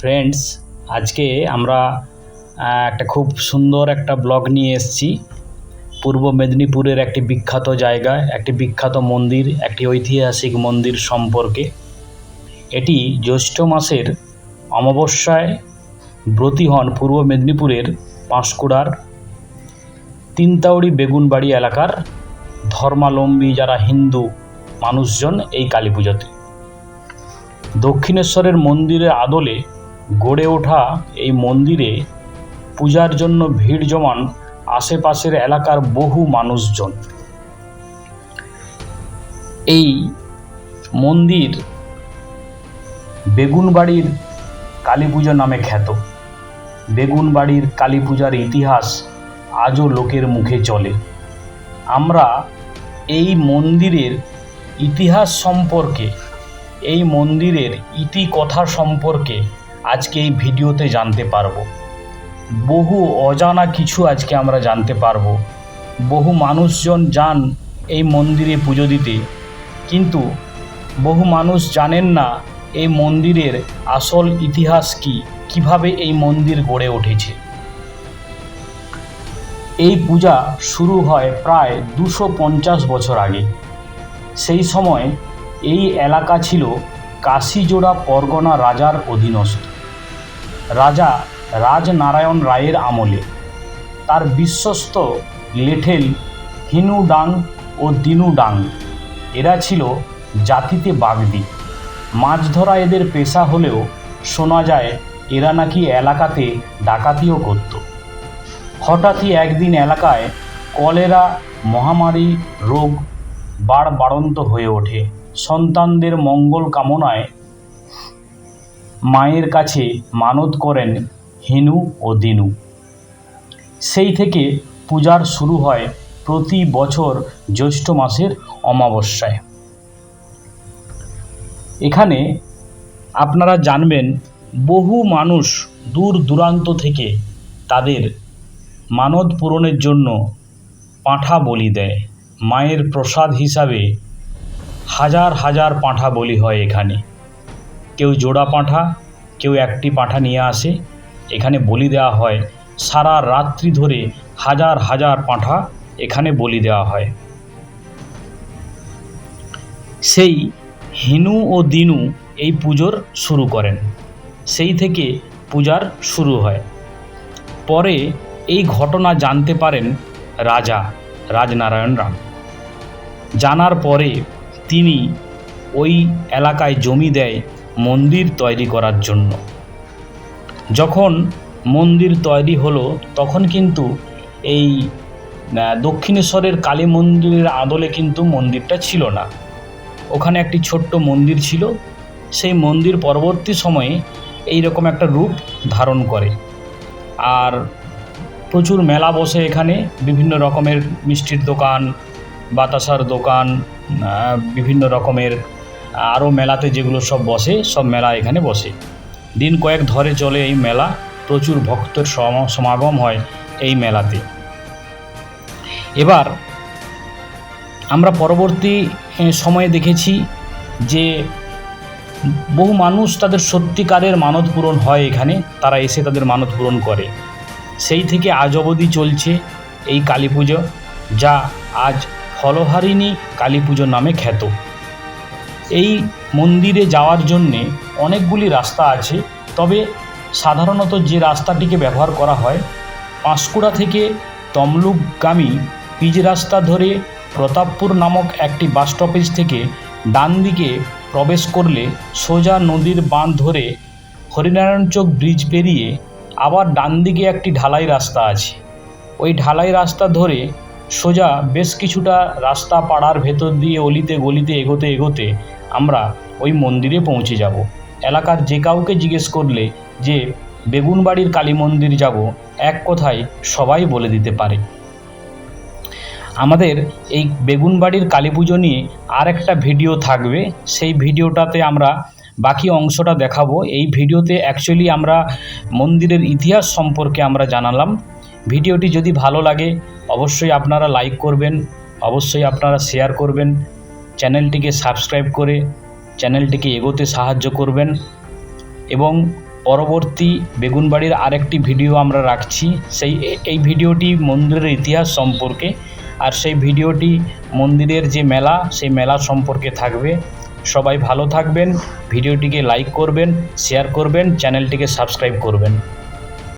Friends আজকে আমরা একটা খুব সুন্দর একটা ব্লগ নিয়ে এসেছি। পূর্ব মেদিনীপুরের একটি বিখ্যাত জায়গায় একটি বিখ্যাত মন্দির, একটি ঐতিহাসিক মন্দির সম্পর্কে। এটি জ্যৈষ্ঠ মাসের অমাবস্যায় ব্রতী হন পূর্ব মেদিনীপুরের পাঁশকুড়ার তিনতাউড়ি বেগুনবাড়ি এলাকার ধর্মালম্বী যারা হিন্দু মানুষজন এই কালী পুজোতে। দক্ষিণেশ্বরের মন্দিরের আদলে গড়ে ওঠা এই মন্দিরে পূজার জন্য ভিড় জমান আশেপাশের এলাকার বহু মানুষজন। এই মন্দির বেগুনবাড়ির কালী পুজো নামে খ্যাত। বেগুনবাড়ির কালী পূজার ইতিহাস আজও লোকের মুখে চলে। আমরা এই মন্দিরের ইতিহাস সম্পর্কে, এই মন্দিরের ইতি কথা সম্পর্কে আজকে এই ভিডিওতে জানতে পারব। বহু অজানা কিছু আজকে আমরা জানতে পারব। বহু মানুষজন যান এই মন্দিরে পুজো দিতে, কিন্তু বহু মানুষ জানেন না এই মন্দিরের আসল ইতিহাস কি, কীভাবে এই মন্দির গড়ে উঠেছে। এই পূজা শুরু হয় প্রায় দুশো পঞ্চাশ বছর আগে। সেই সময় এই এলাকা ছিল কাশিজোড়া পরগনা রাজার অধীনস্থ। রাজা রাজনারায়ণ রায়ের আমলে। তার বিশ্বস্ত লেঠেল হিনু ডাং ও দিনু ডাং এরা ছিল জাতিতে বাগদি। মাছ ধরা এদের পেশা হলেও শোনা যায়, এরা নাকি এলাকাতে ডাকাতিও করত। হঠাৎই একদিন এলাকায় কলেরা, মহামারী, রোগ বাড় বাড়ন্ত হয়ে ওঠে। সন্তানদের মঙ্গল কামনায় মায়ের কাছে মানত করেন হিনু ও দিনু। সেই থেকে পূজার শুরু হয় প্রতি বছর জ্যৈষ্ঠ মাসের অমাবস্যায়। এখানে আপনারা জানবেন বহু মানুষ দূর দূরান্ত থেকে তাদের মানত পূরণের জন্য পাঁঠা বলি দেয়। মায়ের প্রসাদ হিসাবে হাজার হাজার পাঁঠা বলি হয় এখানে। কেউ জোড়া পাঁঠা, কেউ একটি পাঁঠা নিয়ে আসে। এখানে বলি দেওয়া হয়, সারা রাত্রি ধরে হাজার হাজার পাঁঠা এখানে বলি দেওয়া হয়। সেই হিনু ও দিনু এই পুজোর শুরু করেন। সেই থেকে পূজার শুরু হয়। পরে এই ঘটনা জানতে পারেন রাজা রাজনারায়ণ রাম। জানার পরে তিনি ওই এলাকায় জমি দেয় মন্দির তৈরি করার জন্য। যখন মন্দির তৈরি হলো, তখন কিন্তু এই দক্ষিণেশ্বরের কালী মন্দিরের আদলে কিন্তু মন্দিরটা ছিল না। ওখানে একটি ছোট্ট মন্দির ছিল। সেই মন্দির পরবর্তী সময়ে এই রকম একটা রূপ ধারণ করে। আর প্রচুর মেলা বসে এখানে, বিভিন্ন রকমের মিষ্টির দোকান, বাতাসার দোকান বিভিন্ন রকমের আরও মেলাতে যেগুলো সব বসে, সব মেলা এখানে বসে। দিন কয়েক ধরে চলে এই মেলা, প্রচুর ভক্তের সম- সমাগম হয় এই মেলাতে। এবার আমরা পরবর্তী সময়ে দেখেছি যে বহু মানুষ তাদের সত্যিকারের মানত পূরণ হয় এখানে, তারা এসে তাদের মানত পূরণ করে। সেই থেকে আজ অবধি চলছে এই কালী পুজো, যা আজ ফলহারিণী কালী পুজো নামে খ্যাত। এই মন্দিরে যাওয়ার জন্যে অনেকগুলি রাস্তা আছে। তবে সাধারণত যে রাস্তাটিকে ব্যবহার করা হয়, পাঁশকুড়া থেকে তমলুকগামী পিচ রাস্তা ধরে প্রতাপপুর নামক একটি বাস স্টপেজ থেকে ডান দিকে প্রবেশ করলে সোজা নদীর বাঁধ ধরে হরিনারায়ণ চোক ব্রিজ পেরিয়ে আবার ডান দিকে একটি ঢালাই রাস্তা আছে। ওই ঢালাই রাস্তা ধরে সোজা বেশ কিছুটা রাস্তা পাড়ার ভেতর দিয়ে অলিতে গলিতে এগোতে এগোতে আমরা ওই মন্দিরে পৌঁছে যাব। এলাকার যে কাউকে জিজ্ঞেস করলে যে বেগুনবাড়ির কালী মন্দির যাব, এক কথায় সবাই বলে দিতে পারে। আমাদের এই বেগুনবাড়ির কালী পুজো নিয়ে আর একটা ভিডিও থাকবে। সেই ভিডিওটাতে আমরা বাকি অংশটা দেখাবো। এই ভিডিওতে অ্যাকচুয়ালি আমরা মন্দিরের ইতিহাস সম্পর্কে আমরা জানালাম। ভিডিওটি যদি ভালো লাগে, অবশ্যই আপনারা লাইক করবেন, অবশ্যই আপনারা শেয়ার করবেন, চ্যানেলটিকে সাবস্ক্রাইব করে চ্যানেলটিকে এগোতে সাহায্য করবেন এবং পরবর্তী বেগুনবাড়ির আরেকটি ভিডিও আমরা রাখছি, সেই এই ভিডিওটি মন্দিরের ইতিহাস সম্পর্কে আর সেই ভিডিওটি মন্দিরের যে মেলা, সেই মেলা সম্পর্কে থাকবে। সবাই ভালো থাকবেন, ভিডিওটিকে লাইক করবেন শেয়ার করবেন, চ্যানেলটিকে সাবস্ক্রাইব করবেন।